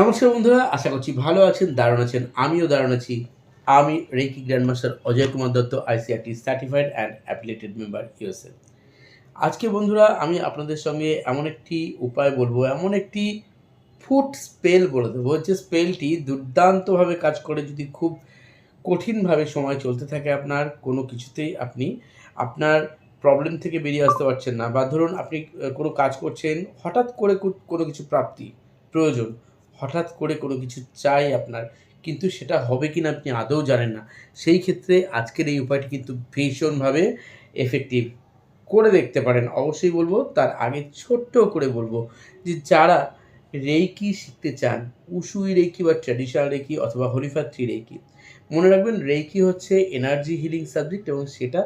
নমস্কার বন্ধুরা, আশা করছি ভালো আছেন, দারুণ আছেন, আমিও দারুণ আছি। আমি reiki grandmaster Ajay Kumar Dutta ICRT certified and applicated member USA আজকে বন্ধুরা, আমি আপনাদের সঙ্গে এমন একটি উপায় বলব, এমন একটি ফুড স্পেল বলে দেবো, যে স্পেলটি দুর্দান্তভাবে কাজ করে যদি খুব কঠিনভাবে সময় চলতে থাকে আপনার, কোনো কিছুতেই আপনি আপনার প্রবলেম থেকে বেরিয়ে আসতে পারছেন না, বা ধরুন আপনি কোনো কাজ করছেন, হঠাৎ করে কোনো কিছু প্রাপ্তি, প্রয়োজন হঠাৎ করে কোনো কিছু চাই আপনার, কিন্তু সেটা হবে কি না আপনি আদৌ জানেন না। সেই ক্ষেত্রে আজকের এই উপায়টি কিন্তু ভীষণভাবে এফেক্টিভ করে দেখতে পারেন। অবশ্যই বলব, তার আগে ছোট্ট করে বলব যে যারা রেকি শিখতে চান, উসুই রেকি বা ট্র্যাডিশনাল রেকি অথবা হরিফার থ্রি রেকি মনে রাখবেন রেকি হচ্ছে এনার্জি হিলিং সাবজেক্ট এবং সেটা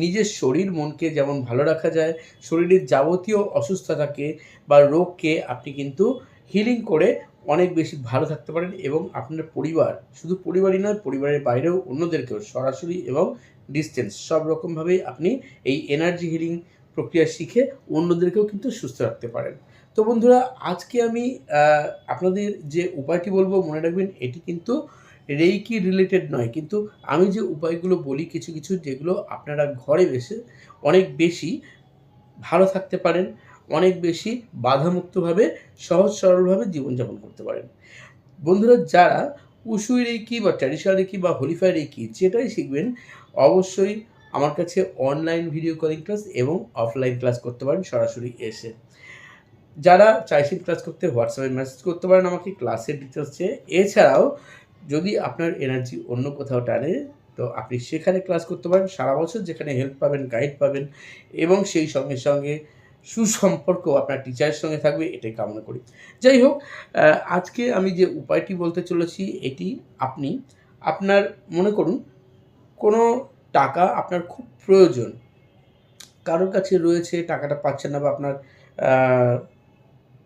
নিজের শরীর, মনকে যেমন ভালো রাখা যায়, শরীরের যাবতীয় অসুস্থতাকে বা রোগকে আপনি কিন্তু হিলিং করে অনেক বেশি ভালো থাকতে পারেন এবং আপনার পরিবার, শুধু পরিবারই নয়, পরিবারের বাইরেও অন্যদেরকেও সরাসরি এবং ডিস্টেন্স সব রকমভাবেই আপনি এই এনার্জি হিলিং প্রক্রিয়া শিখে অন্যদেরকেও কিন্তু সুস্থ রাখতে পারেন। তো বন্ধুরা, আজকে আমি আপনাদের যে উপায়টি বলব মনে রাখবেন, এটি কিন্তু রেইকি রিলেটেড নয়। কিন্তু আমি যে উপায়গুলো বলি কিছু কিছু, যেগুলো আপনারা ঘরে বসে অনেক বেশি ভালো থাকতে পারেন অনেক বেশি বাধামুক্তভাবে, সহজ সরলভাবে জীবনযাপন করতে পারেন। বন্ধুরা, যারা উসুই রেকি বা ট্র্যাডিশনাল রেকি বা হোলিফাই রেকি যেটাই শিখবেন, অবশ্যই আমার কাছে অনলাইন ভিডিও কলিং ক্লাস এবং অফলাইন ক্লাস করতে পারেন সরাসরি এসে। যারা চাইছেন ক্লাস করতে, হোয়াটসঅ্যাপে মেসেজ করতে পারেন আমাকে ক্লাসের ডিটেলস চেয়ে। এছাড়াও, যদি আপনার এনার্জি অন্য কোথাও টানে, তো আপনি সেখানে ক্লাস করতে পারেন। সারা বছর যেখানে হেল্প পাবেন, গাইড পাবেন এবং সেই সঙ্গে সঙ্গে সুসম্পর্ক আপনার টিচারের সঙ্গে থাকবে, এটাই কামনা করি। যাই হোক আজকে আমি যে উপায়টি বলতে চলেছি, এটি আপনি আপনার, মনে করুন, কোনো টাকা আপনার খুব প্রয়োজন। কারোর কাছে রয়েছে, টাকাটা পাচ্ছেন না বা আপনার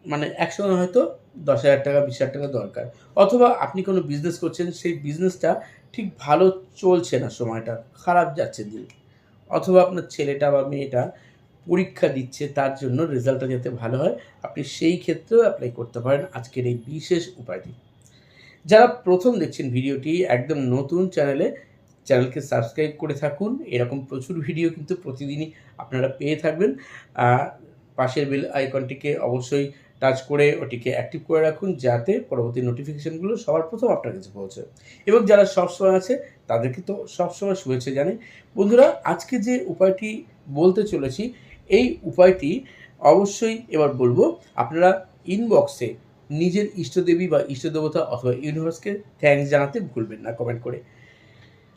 মানে একসঙ্গে হয়তো দশ হাজার টাকা, বিশ হাজার টাকা দরকার। অথবা আপনি কোনো বিজনেস করছেন, সেই বিজনেসটা ঠিক ভালো চলছে না সময়টা, খারাপ যাচ্ছে দিন। অথবা আপনার ছেলেটা বা মেয়েটা পরীক্ষা দিচ্ছে, তার জন্য রেজাল্টটা যাতে ভালো হয়, আপনি সেই ক্ষেত্রেও অ্যাপ্লাই করতে পারেন আজকের এই বিশেষ উপায়টি। যারা প্রথম দেখছেন ভিডিওটি, একদম নতুন চ্যানেলে চ্যানেলকে সাবস্ক্রাইব করে থাকুন। এরকম প্রচুর ভিডিও কিন্তু প্রতিদিনই আপনারা পেয়ে থাকবেন। পাশের বেল আইকনটিকে অবশ্যই টাচ করে ওটিকে অ্যাক্টিভ করে রাখুন, যাতে পরবর্তী নোটিফিকেশানগুলো সবার প্রথম আপনার কাছে পৌঁছায় এবং যারা সবসময় আছে, তাদেরকে তো সবসময় শুভেচ্ছা জানে বন্ধুরা, আজকে যে উপায়টি বলতে চলেছি এই উপায়টি অবশ্যই এবার বলব, আপনারা ইনবক্সে নিজের ইষ্টদেবী বা ইষ্টদেবতা অথবা ইউনিভার্সকে থ্যাঙ্কস জানাতে ভুলবেন না কমেন্ট করে।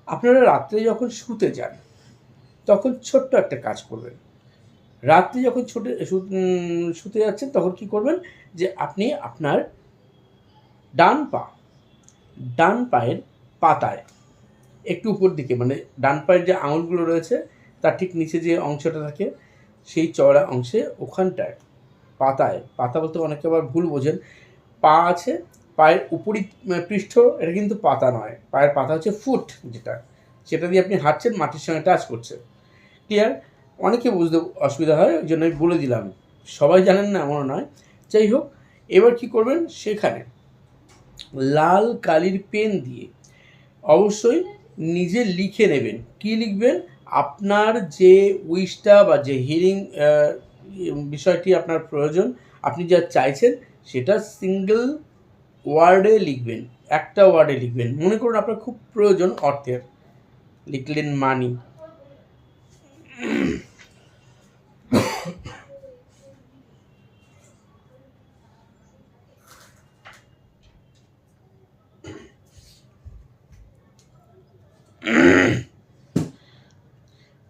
আপনারা রাত্রে যখন শুতে যান, তখন ছোট্ট একটা কাজ করবেন। রাত্রে যখন ছোটে শুতে যাচ্ছেন, তখন কি করবেন যে আপনি আপনার ডান পা, ডান পায়ের পাতায় একটু উপর দিকে মানে ডান পায়ের যে আঙুলগুলো রয়েছে, তার ঠিক নিচে যে অংশটা থাকে সেই চওড়া অংশে ওখানটায়, পাতায়, পাতা বলতে অনেকে আবার ভুল বোঝেন, পা আছে, পায়ের উপরি পৃষ্ঠ, এটা কিন্তু পাতা নয়, পায়ের পাতা হচ্ছে ফুট যেটা, সেটা দিয়ে আপনি হাঁটছেন, মাটির সঙ্গে টাচ করছে ক্লিয়ার অনেকে বুঝতে অসুবিধা হয়, ওই জন্য আমি বলে দিলাম। সবাই জানেন না, এমনও নয়। যাই হোক, এবার কি করবেন? সেখানে লাল কালির পেন দিয়ে অবশ্যই নিজে লিখে নেবেন। কি লিখবেন? আপনার যে উইশটা বা যে হিলিং বিষয়টি আপনার প্রয়োজন, আপনি যা চাইছেন সেটা সিঙ্গেল ওয়ার্ডে লিখবেন, একটা ওয়ার্ডে লিখবেন। মনে করুন আপনার খুব প্রয়োজন অর্থের। লিখলেন মানি।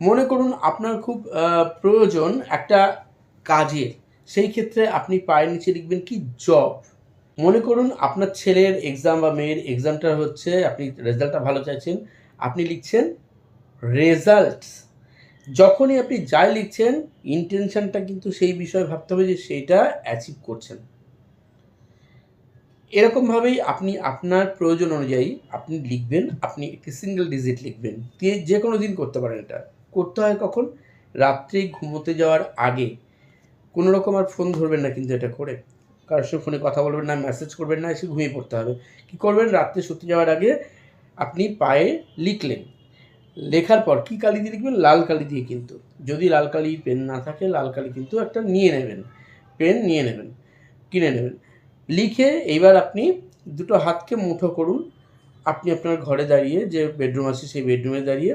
মনে করুন আপনার খুব প্রয়োজন একটা কাজের। সেই ক্ষেত্রে আপনি পায়ের নিচে লিখবেন কি জব মনে করুন আপনার ছেলের এক্সাম বা মেয়ের এক্সামটা হচ্ছে, আপনি রেজাল্টটা ভালো চাইছেন, আপনি লিখছেন রেজাল্ট যখনই আপনি যাই লিখছেন ইন্টেনশনটা কিন্তু সেই বিষয়ে ভাবতে হবে যে সেইটা অ্যাচিভ করছেন। এরকমভাবেই আপনি আপনার প্রয়োজন অনুযায়ী আপনি লিখবেন, আপনি একটি সিঙ্গেল ডিজিট লিখবেন। দিয়ে যে কোনো দিন করতে পারেন এটা। করতে হয় কখন? রাত্রে ঘুমোতে যাওয়ার আগে। কোনো রকম আর ফোন ধরবেন না কিন্তু এটা করে। কারোর সঙ্গে ফোনে কথা বলবেন না মেসেজ করবেন না, এসে ঘুমিয়ে পড়তে হবে। কী করবেন? রাত্রে শুতে যাওয়ার আগে আপনি পায়ে লিখলেন। লেখার পর কী কালি দিয়ে লিখবেন? লাল কালি দিয়ে কিন্তু। যদি লাল কালি পেন না থাকে, লাল কালি কিন্তু একটা নিয়ে নেবেন। পেন নিয়ে নেবেন, কিনে নেবেন। লিখে এইবার আপনি দুটো হাতকে মুঠো করুন। আপনি আপনার ঘরে দাঁড়িয়ে যে বেডরুম আছে সেই বেডরুমে দাঁড়িয়ে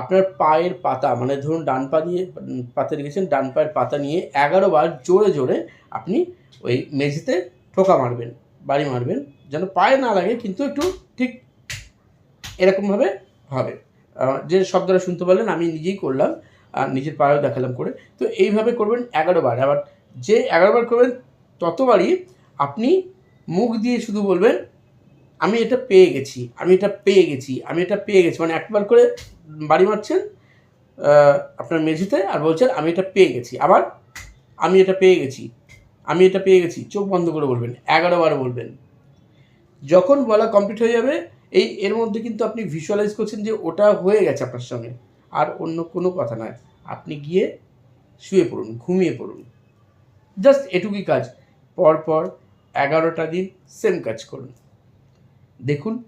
আপনার পায়ের পাতা মানে ধরুন ডান পা দিয়ে পাতে রেখেছেন, ডান পায়ের পাতা নিয়ে এগারো বার জোরে জোরে আপনি ওই মেঝেতে ঠোকা মারবেন, বাড়ি মারবেন, যেন পায়ে না লাগে, কিন্তু একটু ঠিক এরকমভাবে হবে। যে শব্দটা শুনতে পারলেন, আমি নিজেই করলাম, আর নিজের পায়েও দেখালাম করে। তো এইভাবে করবেন এগারো বার। আবার যে এগারো বার করবেন, ততবারই আপনি মুখ দিয়ে শুধু বলবেন, আমি এটা পেয়ে গেছি, আমি এটা পেয়ে গেছি, আমি এটা পেয়ে গেছি। মানে একবার করে বাড়ি মারছেন আপনার মেঝেতে আর বলছেন, আমি এটা পেয়ে গেছি। আবার, আমি এটা পেয়ে গেছি। আমি এটা পেয়ে গেছি। চোখ বন্ধ করে বলবেন, এগারো বার বলবেন। যখন বলা কমপ্লিট হয়ে যাবে, এই, এর মধ্যে কিন্তু আপনি ভিজুয়ালাইজ করছেন যে ওটা হয়ে গেছে আপনার সঙ্গে। আর অন্য কোনো কথা নয়। আপনি গিয়ে শুয়ে পড়ুন, ঘুমিয়ে পড়ুন। জাস্ট এটুকুই কাজ। পরপর এগারোটা দিন সেম কাজ করুন। দেখুন,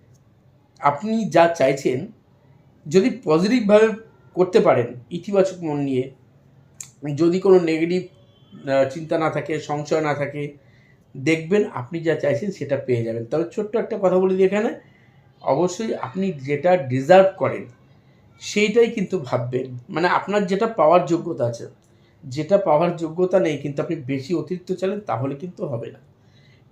আপনি যা চাইছেন যদি পজিটিভভাবে করতে পারেন, ইতিবাচক মন নিয়ে, যদি কোনো নেগেটিভ চিন্তা না থাকে, সংশয় না থাকে, দেখবেন আপনি যা চাইছেন সেটা পেয়ে যাবেন। তবে ছোট্ট একটা কথা বলি এখানে, অবশ্যই আপনি যেটা ডিজার্ভ করেন, সেইটাই কিন্তু ভাববেন। মানে আপনার যেটা পাওয়ার যোগ্যতা আছে, যেটা পাওয়ার যোগ্যতা নেই, কিন্তু আপনি বেশি অতিরিক্ত চালেন তাহলে কিন্তু হবে না।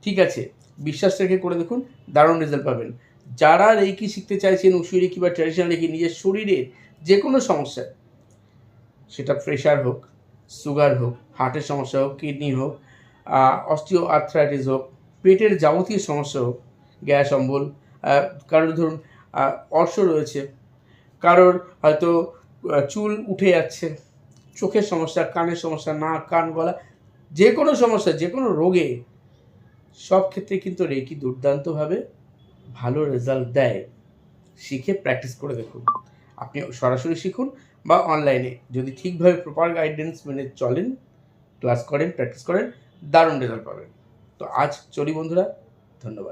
ঠিক আছে, বিশ্বাস রেখে করে দেখুন, দারুণ রেজাল্ট পাবেন। যারা রেকি শিখতে চাইছেন, উসুই রেকি বা ট্র্যাডিশনাল রেকি নিজের শরীরের যে কোনো সমস্যা, সেটা প্রেশার হোক সুগার হোক হার্টের সমস্যা হোক কিডনি হোক অস্টিও আর্থ্রাইটিস হোক, পেটের যাবতীয় সমস্যা হোক, গ্যাস, অম্বল কারোর ধরুন অর্শ রয়েছে, কারোর হয়তো চুল উঠে যাচ্ছে, চোখের সমস্যা, কানের সমস্যা, নাক, কান, গলা যে কোনো সমস্যা যে কোনো রোগে, সব ক্ষেত্রে কিন্তু রেকি দুর্দান্তভাবে ভালো রেজাল্ট দেয়, শিখে প্র্যাকটিস করে দেখুন। আপনি সরাসরি শিখুন বা অনলাইনে যদি ঠিকভাবে প্রপার গাইডেন্স মেনে চলেন ক্লাস করেন প্র্যাকটিস করেন, দারুণ রেজাল্ট পাবেন। তো আজ চলি বন্ধুরা, ধন্যবাদ।